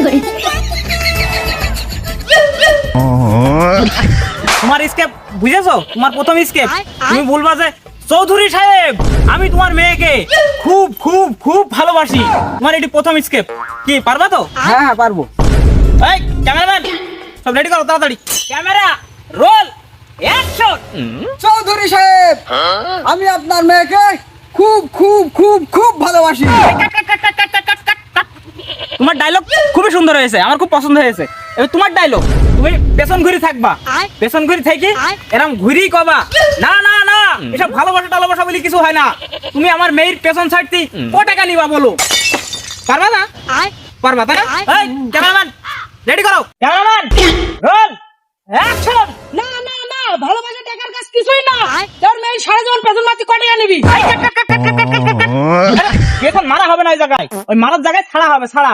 তোমার স্কেপ বুঝেছ? তোমার প্রথম স্কেপ তুমি বলবা যে চৌধুরী সাহেব আমি তোমার মেয়েকে খুব খুব খুব ভালোবাসি। তোমার এটি প্রথম স্কেপ কি পারবা তো? হ্যাঁ হ্যাঁ পারব। এই ক্যামেরাম্যান সব রেডি করো তাড়াতাড়ি। ক্যামেরা রোল অ্যাকশন চৌধুরী সাহেব আমি আপনার মেয়েকে খুব খুব খুব খুব ভালোবাসি। তোমার ডায়লগ খুবই সুন্দর হয়েছে আমার খুব পছন্দ হয়েছে। এবার তোমার ডায়লগ তুমি পেছন ঘুরি থাকবা। পেছন ঘুরি থেকে এরকম ঘুরি কবা। না না না এসব ভালোবাসা টালোবাসা বলি কিছু হয় না। তুমি আমার মেয়ের পেছন সাইডটি ক টাকা নিবা বলো? পারবা না? পারবা তাই না? এই ক্যামেরাম্যান রেডি করো? ক্যামেরাম্যান রোল অ্যাকশন না না না ভালোবাসা টাকার কাজ কিছুই না। তোর মেয়ে সারা জীবন পেছন মারতে কয় টাকা নিবি? পেছন মারা হবে না ওই জায়গায়। ওই মারার জায়গায় ছাড়া হবে ছাড়া।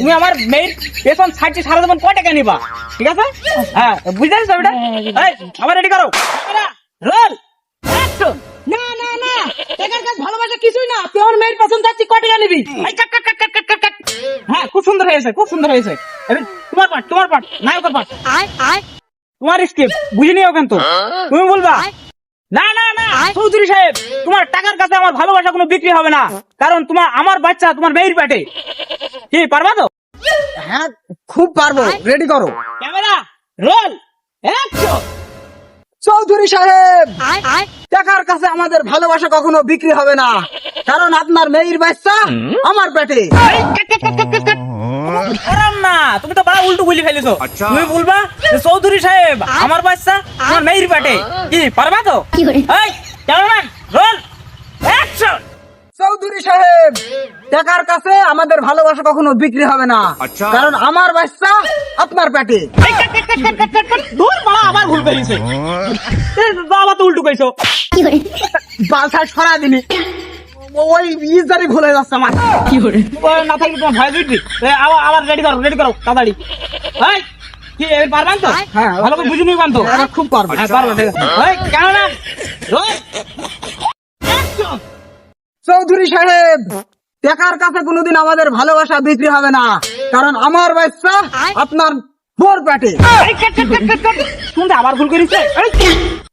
তুমি আমার মেয়ের পেছন সাইডটি সারা জীবন কয় টাকা নিবা? ঠিক আছে? হ্যাঁ বুঝতে পারছ এটা? এই আবার রেডি করো। রোল না না না টাকার কাজ ভালোবাসা কিছুই না। তোর মেয়ের পেছন যাচ্ছি কয় টাকা নিবি? হ্যাঁ খুব সুন্দর হয়েছে খুব সুন্দর হয়েছে। তোমার পার্ট তোমার নায়কের পার্ট তোমার বুঝে নিও কিন্তু। তুমি বলবা না না না সাহেব তোমার টাকার কাছে আমার ভালোবাসা কোনো বিক্রি হবে না। কারণ তোমার আমার বাচ্চা তোমার মেয়ের পেটে। কি পারবা তো? হ্যাঁ খুব পারব। রেডি করো। ক্যামেরা রোল চৌধুরী সাহেব! টাকার কাছে আমাদের ভালোবাসা কখনো বিক্রি হবে না। কারণ আপনার মেয়ের বাচ্চা আমার পেটে। না। তুমি তো বড় উল্টো বলি ফেলেছো। তুমি বলবা চৌধুরী সাহেব আমার বাচ্চা আমার মেয়ের পেটে। কি পারবা তো? এই ক্যামেরাম্যান রোল অ্যাকশন! চৌধুরী সাহেব টাকার কাছে আমাদের ভালোবাসা কখনো বিক্রি হবে না। কারণ আমার বাচ্চা আপনার পেটে। দূর বাবা আবার ভুল বাবা তো উল্টো কইছো। বাসা সরা দিলি। ও- ওই ইজারি ভুলে যাচ্ছে আমার। ও না থাকলে তোমার ভয় দিবি আবার আবার রেডি করো রেডি করো তাড়াতাড়ি। এই কি এবার পারবেন তো? হ্যাঁ। ভালো করে বুঝে নিবেন তো? খুব পারব। হ্যাঁ পারব ঠিক আছে। চৌধুরী সাহেব টাকার কাছে কোনোদিন আমাদের ভালোবাসা বিক্রি হবে না। কারণ আমার বাচ্চা আপনার বোর পেটে। শুনতে আবার ভুল করেছে।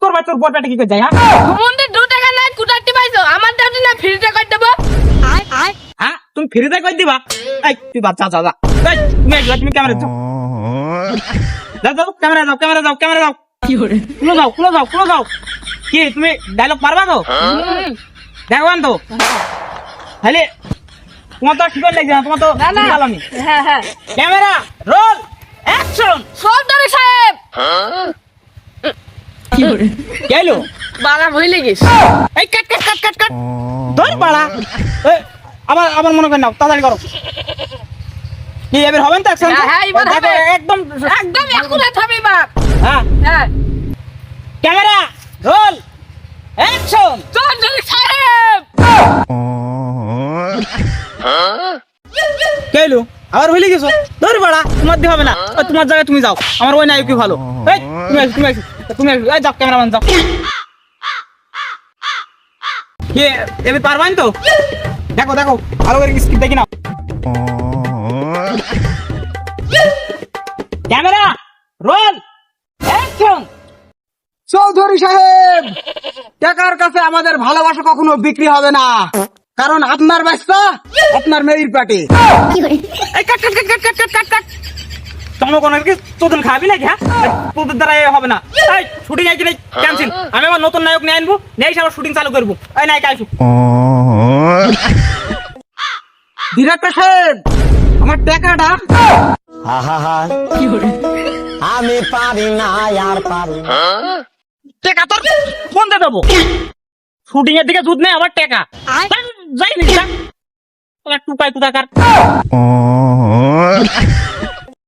তোর ভাই তোর বরটা কি করে যায় হ্যাঁ? মন্দির দু টাকা নাই কুটারটি পাইছো? আমার দাদি না ফ্রিতে কই দেবো? হ্যাঁ তুমি ফ্রিতে কই দিবা? এই তুই বাচ্চা যা যা। এই, তুমি একবার তুমি ক্যামেরা যাও। যাও যাও ক্যামেরা যাও ক্যামেরা যাও। ক্যামেরা যাও খুলে যাও খুলে যাও খুলে যাও। কি তুমি ডায়লগ পারবা তো? দেখবেন তো। তাহলে তোমার তো ঠিক লাগছে না? তোমার তো না, না। ভালো আমি হ্যাঁ হ্যাঁ। Camera roll action. সর্দারি সাহেব। গেলো বালা ভুলে গেছ এই কাট কাট কাট কাট কাট। ধর পাড়া এই, আবার আবার মনে করেন নাও তাড়াতাড়ি করো। কি এবার হবেন তো অ্যাকশন হ্যাঁ, হ্যাঁ, এবার হবে। একদম একদম একুরেট হবে বাপ হ্যাঁ। হ্যাঁ। Camera roll action. সর্দারি সাহেব! কেলো আবার ভুলে গেছো? ধর পাড়া তোমার দিয়ে হবে না। তোমার জায়গায় তুমি যাও। আমার ওই নায়কই ভালো? এই তুমি আসো তুমি আসো। তুমি আসো। এই যাও ক্যামেরাম্যান যাও। কি এবার পারবেন তো? দেখো দেখো ভালো করে স্কিপ দেখি নাও। Camera roll action. চৌধুরী সাহেব! সাহেব টাকার কাছে আমাদের ভালোবাসা কখনো বিক্রি হবে না। কারণ আপনার বাচ্চা আপনার মেয়ের পাটি। হ্যাঁ? আমি আবার নতুন নায়ক নিয়ে আনব শুটিং চালু করব। এই আমার আমি পারি না আর পারি হ্যাঁ? টাকা তোর? ফোন দিয়ে দেবো। শুটিং এর দিকে দুধ নেই আবার টাকা। যাই নি টুকাই কোথাকার